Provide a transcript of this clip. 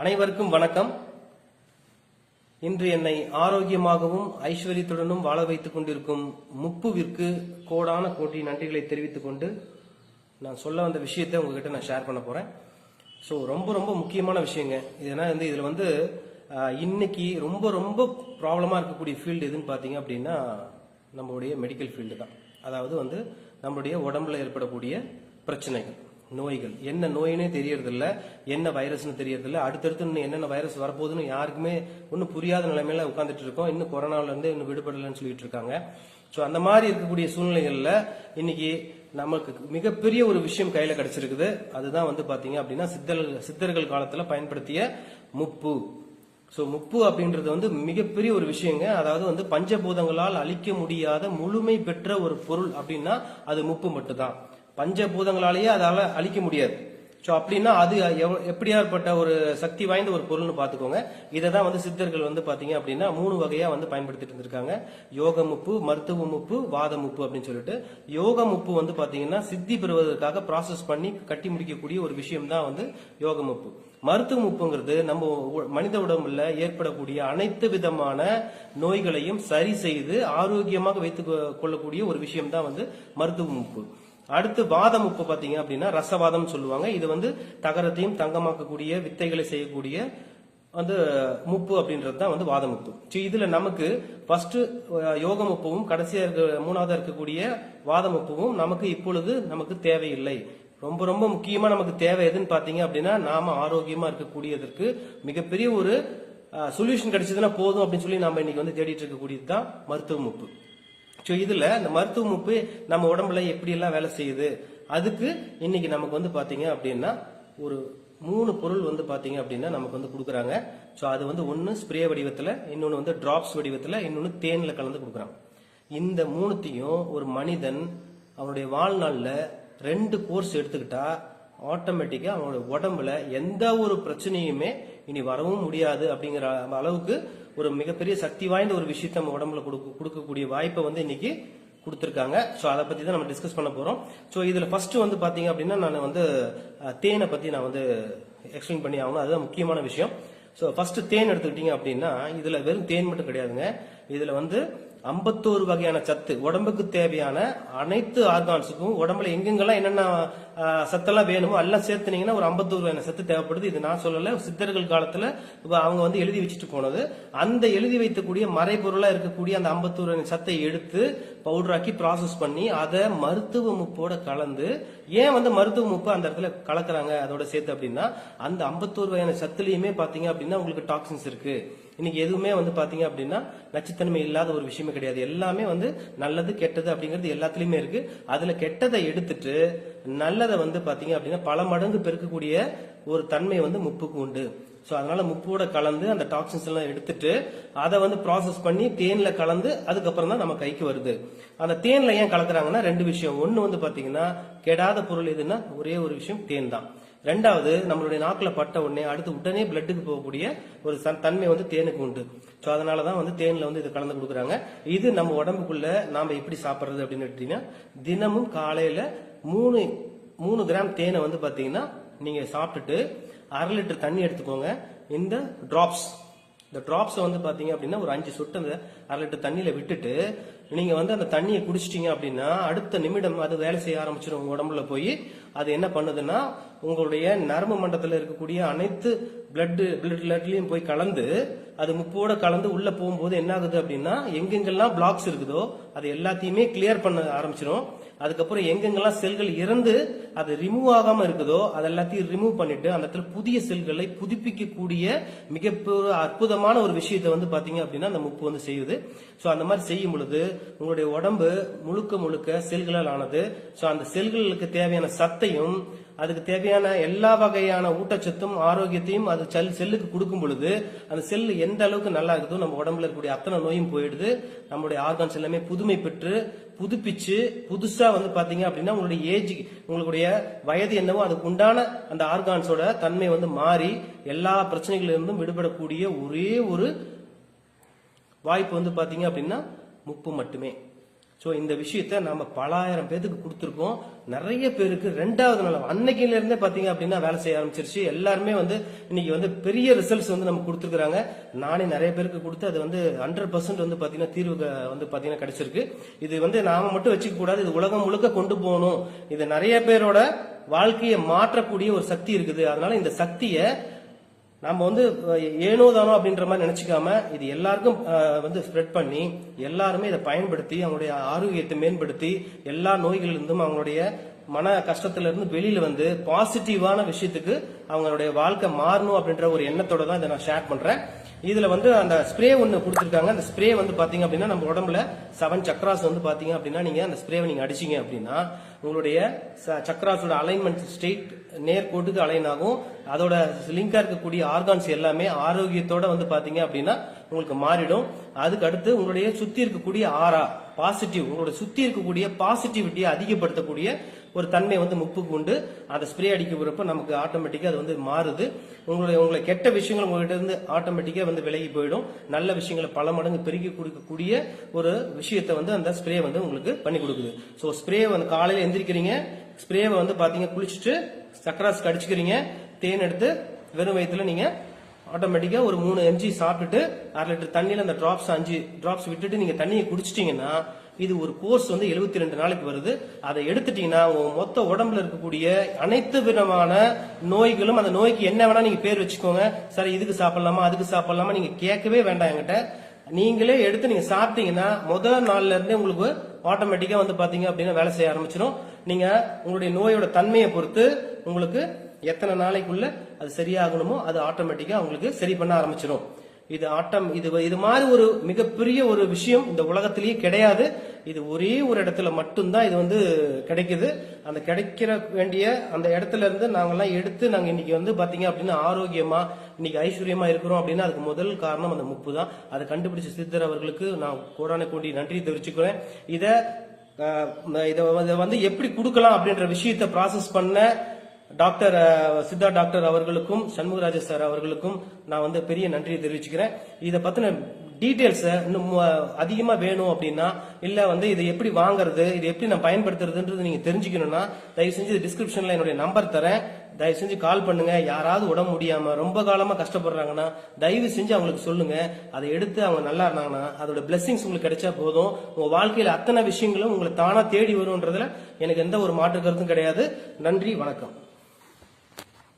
அனைவருக்கும் வணக்கம். இன்று என்னை ஆரோக்கியமாகவும் ஐஸ்வர்யத்துடனும் வாழ வைத்துக் கொண்டிருக்கும் முப்புவிற்கு கோடான கோடி நன்றிகளை தெரிவித்துக் கொண்டு நான் சொல்ல வந்த விஷயத்தை உங்ககிட்ட நான் ஷேர் பண்ண போறேன். ஸோ ரொம்ப ரொம்ப முக்கியமான விஷயங்க. இதனால் வந்து இதில் வந்து இன்னைக்கு ரொம்ப ரொம்ப ப்ராப்ளமாக இருக்கக்கூடிய ஃபீல்டு எதுன்னு பார்த்தீங்க அப்படின்னா நம்மளுடைய மெடிக்கல் ஃபீல்டு தான். அதாவது வந்து நம்மளுடைய உடம்புல ஏற்படக்கூடிய பிரச்சனைகள். நோய்கள். என்ன நோயினே தெரியறதில்ல என்ன வைரஸ்னு தெரியறதில்ல. அடுத்தடுத்து இன்னும் என்னென்ன வைரஸ் வரப்போகுதுன்னு யாருக்குமே ஒன்றும் புரியாத நிலைமையில உட்காந்துட்டு இருக்கோம். இன்னும் கொரோனாவிலேருந்து இன்னும் விடுபடலைன்னு சொல்லிட்டு இருக்காங்க. ஸோ அந்த மாதிரி இருக்கக்கூடிய சூழ்நிலைகளில் இன்னைக்கு நமக்கு மிகப்பெரிய ஒரு விஷயம் கையில கிடைச்சிருக்குது. அதுதான் வந்து பாத்தீங்க அப்படின்னா சித்தர்கள் சித்தர்கள் காலத்துல பயன்படுத்திய முப்பு. ஸோ முப்பு அப்படின்றது வந்து மிகப்பெரிய ஒரு விஷயங்க. அதாவது வந்து பஞ்சபூதங்களால் அழிக்க முடியாத முழுமை பெற்ற ஒரு பொருள் அப்படின்னா அது முப்பு மட்டும்தான். பஞ்சபூதங்களாலேயே அதால அழிக்க முடியாது. ஸோ அப்படின்னா அது எப்படியாப்பட்ட ஒரு சக்தி வாய்ந்த ஒரு பொருள்னு பார்த்துக்கோங்க. இதை தான் வந்து சித்தர்கள் வந்து பார்த்தீங்க அப்படின்னா மூணு வகையாக வந்து பயன்படுத்திட்டு இருந்திருக்காங்க. யோக முப்பு மருத்துவ முப்பு வாத முப்பு அப்படின்னு சொல்லிட்டு. யோக முப்பு வந்து பார்த்தீங்கன்னா சித்தி பெறுவதற்காக ப்ராசஸ் பண்ணி கட்டி முடிக்கக்கூடிய ஒரு விஷயம் தான் வந்து யோக முப்பு. மருத்துவ முப்புங்கிறது நம்ம உ- மனித உடம்புல ஏற்படக்கூடிய அனைத்து விதமான நோய்களையும் சரி செய்து ஆரோக்கியமாக வைத்து கொள்ளக்கூடிய ஒரு விஷயம் தான் வந்து மருத்துவ முப்பு. அடுத்து வாதம் உப்பு பாத்தீங்க அப்படின்னா ரசவாதம் சொல்லுவாங்க. இது வந்து தகரத்தையும் தங்கமாக்கக்கூடிய வித்தைகளை செய்யக்கூடிய வந்து முப்பு அப்படின்றது தான் வந்து வாதம் உப்பு. ஸோ இதுல நமக்கு ஃபர்ஸ்ட் யோகம் உப்புவும் கடைசியா இருக்க மூணாவதா இருக்கக்கூடிய வாதம் உப்புவும் நமக்கு இப்பொழுது நமக்கு தேவையில்லை. ரொம்ப ரொம்ப முக்கியமா நமக்கு தேவை எதுன்னு பாத்தீங்க அப்படின்னா நாம ஆரோக்கியமா இருக்கக்கூடியதற்கு மிகப்பெரிய ஒரு சொல்யூஷன் கிடைச்சதுன்னா போதும் அப்படின்னு சொல்லி நாம இன்னைக்கு வந்து தேடிட்டு இருக்கக்கூடியது தான் மருத்துவ முப்பு ஸோ இதில் இந்த மருத்துவ முப்பு நம்ம உடம்புல எப்படியெல்லாம் வேலை செய்யுது? அதுக்கு இன்னைக்கு நமக்கு வந்து பார்த்தீங்க அப்படின்னா ஒரு மூணு பொருள் வந்து பார்த்தீங்க அப்படின்னா நமக்கு வந்து கொடுக்குறாங்க. ஸோ அது வந்து ஒன்று ஸ்ப்ரே வடிவத்தில் இன்னொன்று வந்து ட்ராப்ஸ் வடிவத்தில் இன்னொன்று தேனில் கலந்து கொடுக்குறாங்க. இந்த மூணுத்தையும் ஒரு மனிதன் அவனுடைய வாழ்நாளில் ரெண்டு கோர்ஸ் எடுத்துக்கிட்டா ஆட்டோமேட்டிக்காக அவனோட உடம்புல எந்த ஒரு பிரச்சனையுமே இனி வரவும் முடியாது அப்படிங்கிற அளவுக்கு ஒரு மிகப்பெரிய சக்தி வாய்ந்த ஒரு விஷயத்த நம்ம உடம்புல கொடுக்க கொடுக்கக்கூடிய வாய்ப்பை வந்து இன்னைக்கு கொடுத்துருக்காங்க. ஸோ அதை பத்தி தான் நம்ம டிஸ்கஸ் பண்ண போறோம். ஸோ இதுல ஃபர்ஸ்ட் வந்து பாத்தீங்க அப்படின்னா நான் வந்து தேனை பத்தி நான் வந்து எக்ஸ்பிளைன் பண்ணி ஆகணும். அதுதான் முக்கியமான விஷயம். ஸோ ஃபர்ஸ்ட் தேன் எடுத்துக்கிட்டீங்க அப்படின்னா இதுல வெறும் தேன் மட்டும் கிடையாதுங்க. இதுல வந்து ஐம்பத்தோரு வகையான சத்து உடம்புக்கு தேவையான அனைத்து ஆர்கான்ஸுக்கும் உடம்புல எங்கெங்கெல்லாம் என்னென்ன சத்தெல்லாம் வேணுமோ எல்லாம் சேர்த்துனீங்கன்னா ஒரு ஐம்பத்தோரு வகையான சத்து தேவைப்படுது. இது நான் சொல்லல சித்தர்கள் காலத்துல அவங்க வந்து எழுதி வச்சுட்டு போனது. அந்த எழுதி வைக்கக்கூடிய மறைபொருளா இருக்கக்கூடிய அந்த ஐம்பத்தோரு வகையான சத்தை எடுத்து பவுடராக்கி ப்ராசஸ் பண்ணி அதை மருத்துவ முப்போட கலந்து ஏன் வந்து மருத்துவ முப்பு அந்த இடத்துல கலக்குறாங்க அதோட சேர்த்து அப்படின்னா அந்த ஐம்பத்தோரு வகையான சத்துலயுமே பாத்தீங்க அப்படின்னா உங்களுக்கு டாக்ஸின்ஸ் இருக்கு. இன்னைக்கு எதுவுமே வந்து பாத்தீங்க அப்படின்னா நச்சுத்தன்மை இல்லாத ஒரு விஷயமே கிடையாது. எல்லாமே வந்து நல்லது கெட்டது அப்படிங்கிறது எல்லாத்துலயுமே இருக்கு. அதுல கெட்டதை எடுத்துட்டு நல்லதை வந்து பாத்தீங்க அப்படின்னா பல மடங்கு பெருக்கக்கூடிய ஒரு தன்மை வந்து முப்புக்கு உண்டு. ஸோ அதனால முப்போட கலந்து அந்த டாக்ஸின்ஸ் எல்லாம் எடுத்துட்டு அதை வந்து ப்ராசஸ் பண்ணி தேன்ல கலந்து அதுக்கப்புறம் தான் நம்ம கைக்கு வருது. அந்த தேன்ல ஏன் கலக்குறாங்கன்னா ரெண்டு விஷயம். ஒன்னு வந்து பாத்தீங்கன்னா கெடாத பொருள் எதுன்னா ஒரே ஒரு விஷயம் தேன் தான். ரெண்டாவது நம்மளுடைய நாக்கில் பட்ட உடனே அடுத்து உடனே பிளட்டுக்கு போகக்கூடிய ஒரு தன்மை வந்து தேனுக்கு உண்டு. ஸோ அதனாலதான் வந்து தேனில் வந்து இது கலந்து கொடுக்குறாங்க. இது நம்ம உடம்புக்குள்ள நாம் எப்படி சாப்பிட்றது அப்படின்னு கேட்டீங்கன்னா தினமும் காலையில் மூணு மூணு கிராம் தேனை வந்து பார்த்தீங்கன்னா நீங்கள் சாப்பிட்டுட்டு அரை லிட்டர் தண்ணி எடுத்துக்கோங்க. இந்த ட்ராப்ஸ் இந்த ட்ராப்ஸை வந்து பார்த்தீங்க அப்படின்னா ஒரு அஞ்சு சொட்டு அந்த அரை லிட்டர் தண்ணியில் விட்டுட்டு நீங்க வந்து அந்த தண்ணியை குடிச்சிட்டீங்க அப்படின்னா அடுத்த நிமிடம் அது வேலை செய்ய ஆரம்பிச்சிடும் உங்க உடம்புல போய். அது என்ன பண்ணுதுன்னா உங்களுடைய நரம்பு மண்டலத்துல இருக்கக்கூடிய அனைத்து பிளட் பிளட்லயும் போய் கலந்து அது முப்போட கலந்து உள்ள போகும்போது என்ன ஆகுது அப்படின்னா எங்கெங்கெல்லாம் பிளாக்ஸ் இருக்குதோ அது எல்லாத்தையுமே கிளியர் பண்ண ஆரம்பிச்சிடும் அதுக்கப்புறம் எங்கெங்கெல்லாம் செல்கள் இறந்து அது ரிமூவ் ஆகாம இருக்குதோ அது எல்லாத்தையும் ரிமூவ் பண்ணிட்டு அந்த இடத்துல புதிய செல்களை புதுப்பிக்கக்கூடிய மிகப்பெரிய அற்புதமான ஒரு விஷயத்தை வந்து பாத்தீங்க அப்படின்னா அந்த முப்பு வந்து செய்யுது. ஸோ அந்த மாதிரி செய்யும் பொழுது உங்களுடைய உடம்பு முழுக்க முழுக்க செல்களால் ஆனது. ஸோ அந்த செல்களுக்கு தேவையான சத்தையும் அதுக்கு தேவையான எல்லா வகையான ஊட்டச்சத்தும் ஆரோக்கியத்தையும் அது செல் செல்லுக்கு கொடுக்கும் பொழுது அந்த செல் எந்த அளவுக்கு நல்லா இருக்குதோ நம்ம உடம்புல இருக்கக்கூடிய அத்தனை நோயும் போயிடுது. நம்மளுடைய ஆர்கான்ஸ் எல்லாமே புதுமை பெற்று புதுப்பிச்சு புதுசா வந்து பாத்தீங்க அப்படின்னா உங்களுடைய ஏஜ் உங்களுடைய வயது என்னவோ அதுக்கு உண்டான அந்த ஆர்கான்ஸோட தன்மை வந்து மாறி எல்லா பிரச்சனைகளிலிருந்தும் விடுபடக்கூடிய ஒரே ஒரு வாய்ப்பு வந்து பாத்தீங்க அப்படின்னா முப்பு மட்டுமே. ஸோ இந்த விஷயத்த நம்ம பலாயிரம் பேத்துக்கு கொடுத்துருக்கோம். நிறைய பேருக்கு ரெண்டாவது நாள் அன்னைக்கில இருந்தே பாத்தீங்க அப்படின்னா வேலை செய்ய ஆரம்பிச்சிருச்சு. எல்லாருமே வந்து இன்னைக்கு வந்து பெரிய ரிசல்ட்ஸ் வந்து நமக்கு கொடுத்துருக்காங்க நானே நிறைய பேருக்கு கொடுத்து அது வந்து ஹண்ட்ரட் பர்சன்ட் வந்து பாத்தீங்கன்னா தீர்வு க- வந்து பாத்தீங்கன்னா கிடைச்சிருக்கு. இது வந்து நாம மட்டும் வச்சுக்க கூடாது. இது உலகம் முழுக்க கொண்டு போகணும். இது நிறைய பேரோட வாழ்க்கையை மாற்றக்கூடிய ஒரு சக்தி இருக்குது. அதனால இந்த சக்தியை நம்ம வந்து அஹ், ஏனோ தானோ அப்படின்ற மாதிரி நினைச்சுக்காம இது எல்லாருக்கும் வந்து ஸ்ப்ரெட் பண்ணி எல்லாருமே இதை பயன்படுத்தி அவங்களுடைய ஆரோக்கியத்தை மேம்படுத்தி எல்லா நோய்களிலிருந்தும் அவங்களுடைய மன கஷ்டத்துல இருந்து வெளியில வந்து பாசிட்டிவான விஷயத்துக்கு அவங்களுடைய வாழ்க்கை மாறணும் அப்படின்ற ஒரு எண்ணத்தோட தான் இதை நான் ஷேர் பண்றேன். இதுல வந்து அந்த ஸ்ப்ரே ஒன்று கொடுத்துருக்காங்க. அந்த ஸ்ப்ரே வந்து பாத்தீங்க அப்படின்னா நம்ம உடம்புல செவன் சக்ராஸ் வந்து பாத்தீங்க அப்படின்னா நீங்க அந்த ஸ்ப்ரேவை நீங்க அடிச்சீங்க அப்படின்னா உங்களுடைய ச- சக்ராஸோட அலைன்மெண்ட் ஸ்டேட் நேர்கோட்டுக்கு அலைன் ஆகும். அதோட லிங்கா இருக்கக்கூடிய ஆர்கான்ஸ் எல்லாமே ஆரோக்கியத்தோட வந்து பாத்தீங்க அப்படின்னா உங்களுக்கு மாறிடும். அதுக்கு அடுத்து உங்களுடைய சுத்தி இருக்கக்கூடிய ஆரா பாசிட்டிவ் உங்களோட சுத்தி இருக்கக்கூடிய பாசிட்டிவிட்டியை அதிகப்படுத்தக்கூடிய ஒரு தன்மை வந்து முப்புக்கு உண்டு. அதை ஸ்ப்ரே அடிக்க போறப்ப நமக்கு ஆட்டோமேட்டிக்கா அது வந்து மாறுது. உங்களுடைய உங்களை கெட்ட விஷயங்கள் உங்ககிட்ட இருந்து ஆட்டோமேட்டிக்கா வந்து விலகி போயிடும். நல்ல விஷயங்களை பல மடங்கு பெருக்கி கொடுக்கக்கூடிய ஒரு விஷயத்தை வந்து அந்த ஸ்ப்ரே வந்து உங்களுக்கு பண்ணி கொடுக்குது. ஸோ ஸ்ப்ரே வந்து காலையில எந்திரிக்கிறீங்க. ஸ்ப்ரேவை வந்து பாத்தீங்க குளிச்சுட்டு சக்கராஸ் கடிச்சுக்கிறீங்க. தேன் எடுத்து வெறும் வயிற்றுல நீங்க ஆட்டோமேட்டிக்கா ஒரு மூணு எம்ஜி சாப்பிட்டுட்டு அரை லிட்டர் தண்ணியில அந்த டிராப்ஸ் அஞ்சு டிராப்ஸ் விட்டுட்டு நீங்க தண்ணியை குடிச்சிட்டீங்கன்னா இது ஒரு கோர்ஸ் வந்து 72 ரெண்டு நாளைக்கு வருது. அதை எடுத்துட்டீங்கன்னா உங்க மொத்த உடம்புல இருக்கக்கூடிய அனைத்து விதமான நோய்களும் அந்த நோய்க்கு என்ன வேணா நீங்க பேர் வச்சுக்கோங்க. சரி இதுக்கு சாப்பிடலாமா அதுக்கு சாப்பிடலாமா நீங்க கேட்கவே வேண்டாம் என்கிட்ட. நீங்களே எடுத்து நீங்க சாப்பிட்டீங்கன்னா முதல் நாள்ல இருந்தே உங்களுக்கு ஆட்டோமேட்டிக்கா வந்து பாத்தீங்க அப்படின்னா வேலை செய்ய ஆரம்பிச்சிடும் நீங்க உங்களுடைய நோயோட தன்மையை பொறுத்து உங்களுக்கு எத்தனை நாளைக்குள்ள அது சரியாகணுமோ அது ஆட்டோமேட்டிக்கா உங்களுக்கு சரி பண்ண ஆரம்பிச்சிடும் இது ஆட்டம் இது இது மாதிரி ஒரு மிகப்பெரிய ஒரு விஷயம் இந்த உலகத்திலேயே கிடையாது. இது ஒரே ஒரு இடத்துல மட்டும்தான் இது வந்து கிடைக்குது. அந்த கிடைக்கிற வேண்டிய அந்த இடத்துல இருந்து நாங்கெல்லாம் எடுத்து நாங்க இன்னைக்கு வந்து பாத்தீங்க அப்படின்னா ஆரோக்கியமா இன்னைக்கு ஐஸ்வர்யமா இருக்கிறோம் அப்படின்னா அதுக்கு முதல் காரணம் அந்த முப்பு தான். அதை கண்டுபிடிச்ச சித்தர் அவர்களுக்கு நான் கோடான கோடி நன்றி தெரிவிச்சுக்கிறேன். இதை இதை வந்து- வந்து எப்படி கொடுக்கலாம் அப்படின்ற விஷயத்தை ப்ராசஸ் பண்ண டாக்டர் சித்தா டாக்டர் அவர்களுக்கும் சண்முகராஜ சார் அவர்களுக்கும் நான் வந்து பெரிய நன்றியை தெரிவிச்சுக்கிறேன். இதை பத்தின டீட்டெயில்ஸை இன்னும் அதிகமாக அதிகமா வேணும் அப்படின்னா இல்ல வந்து இதை எப்படி வாங்குறது இது எப்படி நான் பயன்படுத்துறதுன்றது நீங்க தெரிஞ்சுக்கணும்னா தயவு செஞ்சு டிஸ்கிரிப்ஷன்ல என்னுடைய நம்பர் தரேன். தயவு செஞ்சு கால் பண்ணுங்க. யாராவது உடம்பு முடியாம ரொம்ப காலமா கஷ்டப்படுறாங்கன்னா தயவு செஞ்சு அவங்களுக்கு சொல்லுங்க. அதை எடுத்து அவங்க நல்லா இருந்தாங்கன்னா அதோட பிளெஸிங்ஸ் உங்களுக்கு கிடைச்சா போதும். உங்க வாழ்க்கையில அத்தனை விஷயங்களும் உங்களை தானா தேடி வரும்ன்றதுல எனக்கு எந்த ஒரு மாற்று கருத்தும் கிடையாது. நன்றி வணக்கம்.